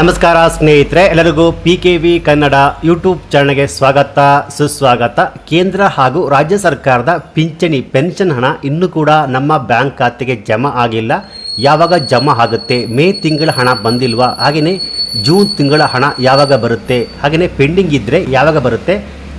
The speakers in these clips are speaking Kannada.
ನಮಸ್ಕಾರ ಸ್ನೇಹಿತರೆ, ಎಲ್ಲರಿಗೂ P K V Kannada YouTube ಚಾನಲ್ಗೆ ಸ್ವಾಗತ, ಸುಸ್ವಾಗತ. ಕೇಂದ್ರ ಹಾಗೂ ರಾಜ್ಯ ಸರ್ಕಾರದ ಪಿಂಚಣಿ, ಪೆನ್ಷನ್ ಹಣ ಇನ್ನೂ ಕೂಡ ನಮ್ಮ ಬ್ಯಾಂಕ್ ಖಾತೆಗೆ ಜಮಾ ಆಗಿಲ್ಲ. ಯಾವಾಗ ಜಮಾ ಆಗುತ್ತೆ, ಮೇ ತಿಂಗಳ ಹಣ ಬಂದಿಲ್ವಾ, ಹಾಗೆಯೇ ಜೂನ್ ತಿಂಗಳ ಹಣ ಯಾವಾಗ ಬರುತ್ತೆ, ಹಾಗೆಯೇ ಪೆಂಡಿಂಗ್ ಇದ್ದರೆ ಯಾವಾಗ ಬರುತ್ತೆ.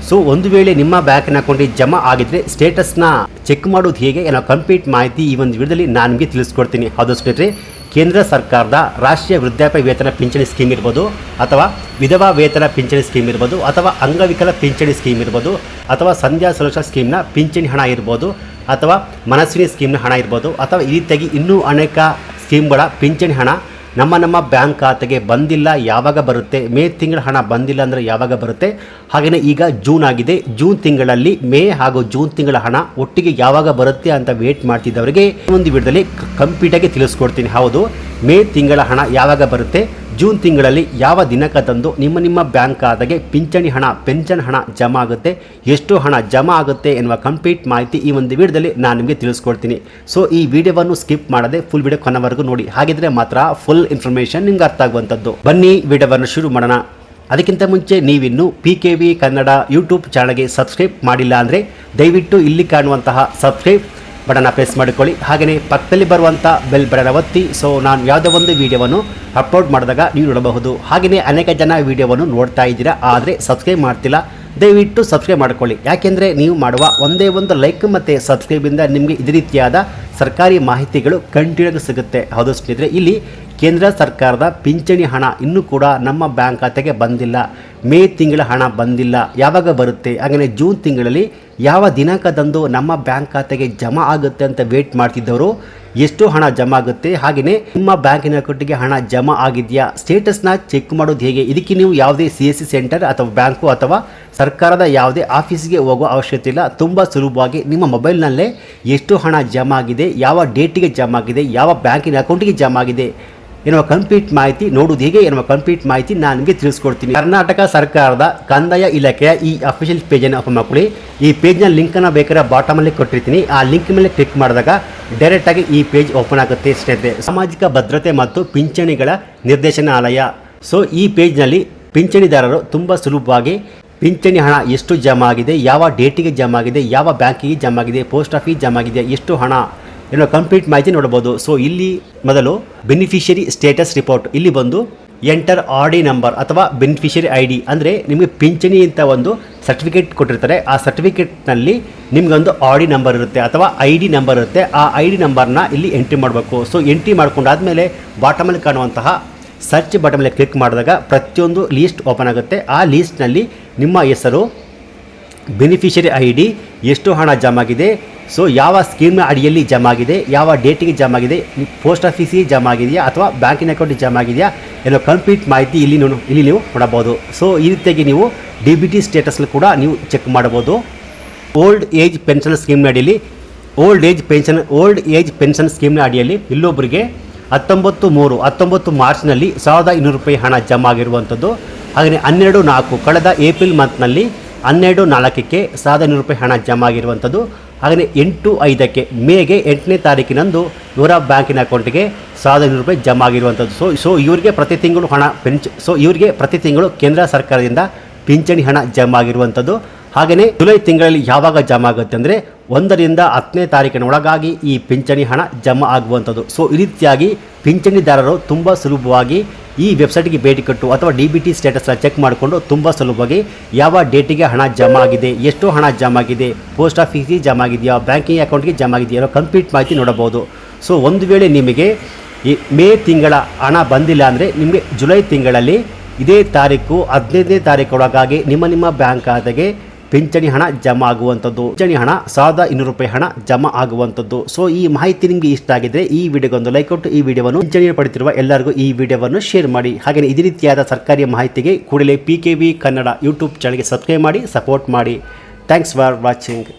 ಸೊ ಒಂದು ವೇಳೆ ನಿಮ್ಮ ಬ್ಯಾಂಕಿನ ಅಕೌಂಟಿಗೆ ಜಮಾ ಆಗಿದ್ರೆ ಸ್ಟೇಟಸ್ನ ಚೆಕ್ ಮಾಡೋದು ಹೇಗೆ ಏನೋ ಕಂಪ್ಲೀಟ್ ಮಾಹಿತಿ ಈ ಒಂದು ವಿಡಿಯೋದಲ್ಲಿ ನಾನು ನಿಮಗೆ ತಿಳಿಸ್ಕೊಡ್ತೀನಿ. ಹೌದು ಸ್ನೇಹಿತರೆ ಕೇಂದ್ರ ಸರ್ಕಾರದ ರಾಷ್ಟ್ರೀಯ ವೃದ್ಧಾಪ್ಯ ವೇತನ ಪಿಂಚಣಿ ಸ್ಕೀಮ್ ಇರ್ಬೋದು, ಅಥವಾ ವಿಧವಾ ವೇತನ ಪಿಂಚಣಿ ಸ್ಕೀಮ್ ಇರ್ಬೋದು, ಅಥವಾ ಅಂಗವಿಕಲ ಪಿಂಚಣಿ ಸ್ಕೀಮ್ ಇರ್ಬೋದು, ಅಥವಾ ಸಂಧ್ಯಾ ಸುರಕ್ಷಾ ಸ್ಕೀಮ್ನ ಪಿಂಚಣಿ ಹಣ ಇರ್ಬೋದು, ಅಥವಾ ಮನಸ್ವಿನಿ ಸ್ಕೀಮ್ನ ಹಣ ಇರ್ಬೋದು, ಅಥವಾ ಈ ರೀತಿಯಾಗಿ ಇನ್ನೂ ಅನೇಕ ಸ್ಕೀಮ್ಗಳ ಪಿಂಚಣಿ ಹಣ ನಮ್ಮ ನಮ್ಮ ಬ್ಯಾಂಕ್ ಖಾತೆಗೆ ಬಂದಿಲ್ಲ, ಯಾವಾಗ ಬರುತ್ತೆ? ಮೇ ತಿಂಗಳ ಹಣ ಬಂದಿಲ್ಲ ಅಂದರೆ ಯಾವಾಗ ಬರುತ್ತೆ? ಹಾಗೆಯೇ ಈಗ ಜೂನ್ ಆಗಿದೆ. ಜೂನ್ ತಿಂಗಳಲ್ಲಿ ಮೇ ಹಾಗೂ ಜೂನ್ ತಿಂಗಳ ಹಣ ಒಟ್ಟಿಗೆ ಯಾವಾಗ ಬರುತ್ತೆ ಅಂತ ವೇಟ್ ಮಾಡ್ತಿದ್ದವರಿಗೆ ಒಂದು ವಿಡಿಯೋದಲ್ಲಿ ಕಂಪ್ಲೀಟಾಗಿ ತಿಳಿಸ್ಕೊಡ್ತೀನಿ. ಹೌದು, ಮೇ ತಿಂಗಳ ಹಣ ಯಾವಾಗ ಬರುತ್ತೆ? ಜೂನ್ ತಿಂಗಳಲ್ಲಿ ಯಾವ ದಿನಕ ತಂದು ನಿಮ್ಮ ನಿಮ್ಮ ಬ್ಯಾಂಕ್ ಖಾತೆಗೆ ಪಿಂಚಣಿ ಹಣ, ಪೆನ್ಷನ್ ಹಣ ಜಮಾ ಆಗುತ್ತೆ, ಎಷ್ಟು ಹಣ ಜಮಾ ಆಗುತ್ತೆ ಎನ್ನುವ ಕಂಪ್ಲೀಟ್ ಮಾಹಿತಿ ಈ ಒಂದು ವಿಡಿಯೋದಲ್ಲಿ ನಾನು ನಿಮಗೆ ತಿಳಿಸ್ಕೊಡ್ತೀನಿ. ಸೊ ಈ ವಿಡಿಯೋವನ್ನು ಸ್ಕಿಪ್ ಮಾಡದೆ ಫುಲ್ ವಿಡಿಯೋ ಕೊನೆವರೆಗೂ ನೋಡಿ. ಹಾಗಿದ್ರೆ ಮಾತ್ರ ಫುಲ್ ಇನ್ಫಾರ್ಮೇಷನ್ ನಿಮ್ಗೆ ಅರ್ಥ ಆಗುವಂಥದ್ದು. ಬನ್ನಿ ವಿಡಿಯೋವನ್ನು ಶುರು ಮಾಡೋಣ. ಅದಕ್ಕಿಂತ ಮುಂಚೆ ನೀವಿನ್ನು P K V Kannada YouTube ಚಾನಲ್ಗೆ ಸಬ್ಸ್ಕ್ರೈಬ್ ಮಾಡಿಲ್ಲ ಅಂದರೆ ದಯವಿಟ್ಟು ಇಲ್ಲಿ ಕಾಣುವಂತಹ ಸಬ್ಸ್ಕ್ರೈಬ್ ಬಟನ್ನ ಪ್ರೆಸ್ ಮಾಡಿಕೊಳ್ಳಿ. ಹಾಗೆಯೇ ಪಕ್ಕದಲ್ಲಿ ಬರುವಂಥ ಬೆಲ್ ಬಟನ್ ಒತ್ತಿ. ಸೊ ನಾನು ಯಾವುದೋ ಒಂದು ವೀಡಿಯೋವನ್ನು ಅಪ್ಲೋಡ್ ಮಾಡಿದಾಗ ನೀವು ನೋಡಬಹುದು. ಹಾಗೆಯೇ ಅನೇಕ ಜನ ವೀಡಿಯೋವನ್ನು ನೋಡ್ತಾ ಇದ್ದೀರಾ, ಆದರೆ ಸಬ್ಸ್ಕ್ರೈಬ್ ಮಾಡ್ತಿಲ್ಲ. ದಯವಿಟ್ಟು ಸಬ್ಸ್ಕ್ರೈಬ್ ಮಾಡಿಕೊಳ್ಳಿ. ಯಾಕೆಂದರೆ ನೀವು ಮಾಡುವ ಒಂದೇ ಒಂದು ಲೈಕ್ ಮತ್ತು ಸಬ್ಸ್ಕ್ರೈಬಿಂದ ನಿಮಗೆ ಇದೇ ರೀತಿಯಾದ ಸರ್ಕಾರಿ ಮಾಹಿತಿಗಳು ಕಂಟಿನ್ಯೂ ಸಿಗುತ್ತೆ. ಹೌದು ಸ್ನೇಹಿತರೆ, ಇಲ್ಲಿ ಕೇಂದ್ರ ಸರ್ಕಾರದ ಪಿಂಚಣಿ ಹಣ ಇನ್ನೂ ಕೂಡ ನಮ್ಮ ಬ್ಯಾಂಕ್ ಖಾತೆಗೆ ಬಂದಿಲ್ಲ. ಮೇ ತಿಂಗಳ ಹಣ ಬಂದಿಲ್ಲ. ಯಾವಾಗ ಬರುತ್ತೆ? ಹಾಗೆಯೇ ಜೂನ್ ತಿಂಗಳಲ್ಲಿ ಯಾವ ದಿನಾಂಕದಂದು ನಮ್ಮ ಬ್ಯಾಂಕ್ ಖಾತೆಗೆ ಜಮಾ ಆಗುತ್ತೆ ಅಂತ ವೇಟ್ ಮಾಡ್ತಿದ್ದವರು, ಎಷ್ಟು ಹಣ ಜಮಾ ಆಗುತ್ತೆ. ಹಾಗೆಯೇ ನಿಮ್ಮ ಬ್ಯಾಂಕಿನ ಅಕೌಂಟಿಗೆ ಹಣ ಜಮಾ ಆಗಿದೆಯಾ? ಸ್ಟೇಟಸ್ನ ಚೆಕ್ ಮಾಡೋದು ಹೇಗೆ? ಇದಕ್ಕೆ ನೀವು ಯಾವುದೇ ಸಿ ಎಸ್ ಸಿ ಸೆಂಟರ್ ಅಥವಾ ಬ್ಯಾಂಕು ಅಥವಾ ಸರ್ಕಾರದ ಯಾವುದೇ ಆಫೀಸ್ಗೆ ಹೋಗೋ ಅವಶ್ಯಕತೆ ಇಲ್ಲ. ತುಂಬ ಸುಲಭವಾಗಿ ನಿಮ್ಮ ಮೊಬೈಲ್ನಲ್ಲೇ ಎಷ್ಟು ಹಣ ಜಮಾ ಆಗಿದೆ, ಯಾವ ಡೇಟಿಗೆ ಜಮಾ ಆಗಿದೆ, ಯಾವ ಬ್ಯಾಂಕಿನ ಅಕೌಂಟಿಗೆ ಜಮಾ ಆಗಿದೆ. ಎನ್ನುವ ಕಂಪ್ಲೀಟ್ ಮಾಹಿತಿ ನೋಡುವುದು ಹೇಗೆ ಎನ್ನುವ ಕಂಪ್ಲೀಟ್ ಮಾಹಿತಿ ನಾನು ನಿಮಗೆ ತಿಳಿಸ್ಕೊಡ್ತೀನಿ. ಕರ್ನಾಟಕ ಸರ್ಕಾರದ ಕಂದಾಯ ಇಲಾಖೆಯ ಈ ಅಫಿಷಿಯಲ್ ಪೇಜನ್ನು ಓಪನ್ ಮಾಡ್ಕೊಳ್ಳಿ. ಈ ಪೇಜ್ನ ಲಿಂಕನ್ನು ಬೇಕಾದ್ರೆ ಬಾಟಮಲ್ಲಿ ಕೊಟ್ಟಿರ್ತೀನಿ. ಆ ಲಿಂಕ್ ಮೇಲೆ ಕ್ಲಿಕ್ ಮಾಡಿದಾಗ ಡೈರೆಕ್ಟಾಗಿ ಈ ಪೇಜ್ ಓಪನ್ ಆಗುತ್ತೆ ಸ್ನೇಹಿತರೆ ಸಾಮಾಜಿಕ ಭದ್ರತೆ ಮತ್ತು ಪಿಂಚಣಿಗಳ ನಿರ್ದೇಶನಾಲಯ. ಸೊ ಈ ಪೇಜ್ನಲ್ಲಿ ಪಿಂಚಣಿದಾರರು ತುಂಬ ಸುಲಭವಾಗಿ ಪಿಂಚಣಿ ಹಣ ಎಷ್ಟು ಜಮಾ ಆಗಿದೆ, ಯಾವ ಡೇಟಿಗೆ ಜಮಾ ಆಗಿದೆ, ಯಾವ ಬ್ಯಾಂಕಿಗೆ ಜಮಾ ಆಗಿದೆ ಪೋಸ್ಟ್ ಆಫೀಸ್ ಜಮಾ ಆಗಿದೆ, ಎಷ್ಟು ಹಣ ಏನೋ ಕಂಪ್ಲೀಟ್ ಮಾಹಿತಿ ನೋಡ್ಬೋದು. ಸೊ ಇಲ್ಲಿ ಮೊದಲು ಬೆನಿಫಿಷರಿ ಸ್ಟೇಟಸ್ ರಿಪೋರ್ಟ್ ಇಲ್ಲಿ ಬಂದು ಎಂಟರ್ ಆರ್ ಡಿ ನಂಬರ್ ಅಥವಾ ಬೆನಿಫಿಷರಿ ಐ ಡಿ ಅಂದರೆ ನಿಮಗೆ ಪಿಂಚಣಿ ಅಂತ ಒಂದು ಸರ್ಟಿಫಿಕೇಟ್ ಕೊಟ್ಟಿರ್ತಾರೆ. ಆ ಸರ್ಟಿಫಿಕೇಟ್ನಲ್ಲಿ ನಿಮಗೊಂದು ಆರ್ ಡಿ ನಂಬರ್ ಇರುತ್ತೆ ಅಥವಾ ಐ ಡಿ ನಂಬರ್ ಇರುತ್ತೆ. ಆ ಐ ಡಿ ನಂಬರ್ನ ಇಲ್ಲಿ ಎಂಟ್ರಿ ಮಾಡಬೇಕು. ಸೊ ಎಂಟ್ರಿ ಮಾಡ್ಕೊಂಡಾದಮೇಲೆ ಬಾಟಮಲ್ಲಿ ಕಾಣುವಂತಹ ಸರ್ಚ್ ಬಟನ್ ಕ್ಲಿಕ್ ಮಾಡಿದಾಗ ಪ್ರತಿಯೊಂದು ಲೀಸ್ಟ್ ಓಪನ್ ಆಗುತ್ತೆ. ಆ ಲೀಸ್ಟ್ನಲ್ಲಿ ನಿಮ್ಮ ಹೆಸರು ಬೆನಿಫಿಷರಿ ಐ ಡಿ ಎಷ್ಟು ಹಣ ಜಮಾಗಿದೆ ಸೊ ಯಾವ ಸ್ಕೀಮ್ನ ಅಡಿಯಲ್ಲಿ ಜಮಾ ಆಗಿದೆ, ಯಾವ ಡೇಟಿಗೆ ಜಮಾ ಆಗಿದೆ ಪೋಸ್ಟ್ ಆಫೀಸಿಗೆ ಜಮಾ ಆಗಿದೆಯಾ, ಅಥವಾ ಬ್ಯಾಂಕಿನ ಅಕೌಂಟಿಗೆ ಜಮಾ ಆಗಿದೆಯಾ, ಏನೋ ಕಂಪ್ಲೀಟ್ ಮಾಹಿತಿ ಇಲ್ಲಿ ಇಲ್ಲಿ ನೀವು ನೋಡಬಹುದು. ಸೊ ಈ ರೀತಿಯಾಗಿ ನೀವು ಡಿ ಬಿ ಟಿ ಸ್ಟೇಟಸ್ಲು ಕೂಡ ನೀವು ಚೆಕ್ ಮಾಡಬಹುದು. ಓಲ್ಡ್ ಏಜ್ ಪೆನ್ಷನ್ ಸ್ಕೀಮ್ನ ಅಡಿಯಲ್ಲಿ old age pension old age pension ಸ್ಕೀಮ್ನ ಅಡಿಯಲ್ಲಿ ಇಲ್ಲೊಬ್ಬರಿಗೆ ಹತ್ತೊಂಬತ್ತು ಮೂರು ಹತ್ತೊಂಬತ್ತು ಮಾರ್ಚ್ನಲ್ಲಿ ಸಾವಿರದ ಇನ್ನೂರು ರೂಪಾಯಿ ಹಣ ಜಮಾ ಆಗಿರುವಂಥದ್ದು. ಹಾಗೆಯೇ ಹನ್ನೆರಡು ನಾಲ್ಕು, ಕಳೆದ ಏಪ್ರಿಲ್ ಮಂತ್ನಲ್ಲಿ ಹನ್ನೆರಡು ನಾಲ್ಕಕ್ಕೆ ಸಾವಿರದ ಇನ್ನೂರು ರೂಪಾಯಿ ಹಣ ಜಮಾ ಆಗಿರುವಂಥದ್ದು. ಹಾಗೆಯೇ ಎಂಟು ಐದಕ್ಕೆ ಮೇಗೆ ಎಂಟನೇ ತಾರೀಕಿನಂದು ಇವರ ಬ್ಯಾಂಕಿನ ಅಕೌಂಟಿಗೆ ಸಾವಿರದ ರೂಪಾಯಿ ಜಮಾ ಆಗಿರುವಂಥದ್ದು. ಸೊ ಸೊ ಇವರಿಗೆ ಪ್ರತಿ ತಿಂಗಳು ಹಣ ಪೆನ್ಚ್ ಸೊ ಇವರಿಗೆ ಪ್ರತಿ ತಿಂಗಳು ಕೇಂದ್ರ ಸರ್ಕಾರದಿಂದ ಪಿಂಚಣಿ ಹಣ ಜಮಾ ಆಗಿರುವಂಥದ್ದು. ಹಾಗೆಯೇ ಜುಲೈ ತಿಂಗಳಲ್ಲಿ ಯಾವಾಗ ಜಮಾ ಆಗುತ್ತೆ ಅಂದರೆ ಒಂದರಿಂದ ಹತ್ತನೇ ತಾರೀಕಿನ ಒಳಗಾಗಿ ಈ ಪಿಂಚಣಿ ಹಣ ಜಮಾ ಆಗುವಂಥದ್ದು. ಸೊ ಈ ರೀತಿಯಾಗಿ ಪಿಂಚಣಿದಾರರು ತುಂಬ ಸುಲಭವಾಗಿ ಈ ವೆಬ್ಸೈಟ್ಗೆ ಭೇಟಿ ಕೊಟ್ಟು ಅಥವಾ ಡಿ ಬಿ ಟಿ ಸ್ಟೇಟಸ್ನ ಚೆಕ್ ಮಾಡಿಕೊಂಡು ತುಂಬ ಸುಲಭವಾಗಿ ಯಾವ ಡೇಟಿಗೆ ಹಣ ಜಮಾ ಆಗಿದೆ, ಎಷ್ಟು ಹಣ ಜಮಾ ಆಗಿದೆ, ಪೋಸ್ಟ್ ಆಫೀಸಿಗೆ ಜಮಾ ಆಗಿದೆಯಾ, ಬ್ಯಾಂಕಿಂಗ್ ಅಕೌಂಟ್ಗೆ ಜಮಾ ಆಗಿದೆಯಾ ಅನ್ನೋ ಕಂಪ್ಲೀಟ್ ಮಾಹಿತಿ ನೋಡಬಹುದು. ಸೊ ಒಂದು ವೇಳೆ ನಿಮಗೆ ಮೇ ತಿಂಗಳ ಹಣ ಬಂದಿಲ್ಲ ಅಂದರೆ ನಿಮಗೆ ಜುಲೈ ತಿಂಗಳಲ್ಲಿ ಇದೇ ತಾರೀಕು ಹದಿನೈದನೇ ತಾರೀಕು ಒಳಗಾಗಿ ನಿಮ್ಮ ನಿಮ್ಮ ಬ್ಯಾಂಕ್ ಖಾತೆಗೆ ಪಿಂಚಣಿ ಹಣ ಜಮಾ ಆಗುವಂಥದ್ದು. ಪಿಂಚಣಿ ಹಣ ಸಾವಿರದ ಇನ್ನೂರು ರೂಪಾಯಿ ಹಣ ಜಮಾ ಆಗುವಂಥದ್ದು. ಸೊ ಈ ಮಾಹಿತಿ ನಿಮಗೆ ಇಷ್ಟ ಆಗಿದ್ರೆ ಈ ವಿಡಿಯೋಗೊಂದು ಲೈಕ್ ಕೊಟ್ಟು ಈ ವಿಡಿಯೋವನ್ನು ಪಿಂಚಣಿ ಪಡೆದಿರುವ ಎಲ್ಲರಿಗೂ ಈ ವಿಡಿಯೋವನ್ನು ಶೇರ್ ಮಾಡಿ. ಹಾಗೆಯೇ ಇದೇ ರೀತಿಯಾದ ಸರ್ಕಾರಿ ಮಾಹಿತಿಗೆ ಕೂಡಲೇ P K V Kannada YouTube ಚಾನಲ್ಗೆ ಸಬ್ಸ್ಕ್ರೈಬ್ ಮಾಡಿ ಸಪೋರ್ಟ್ ಮಾಡಿ. Thanks for watching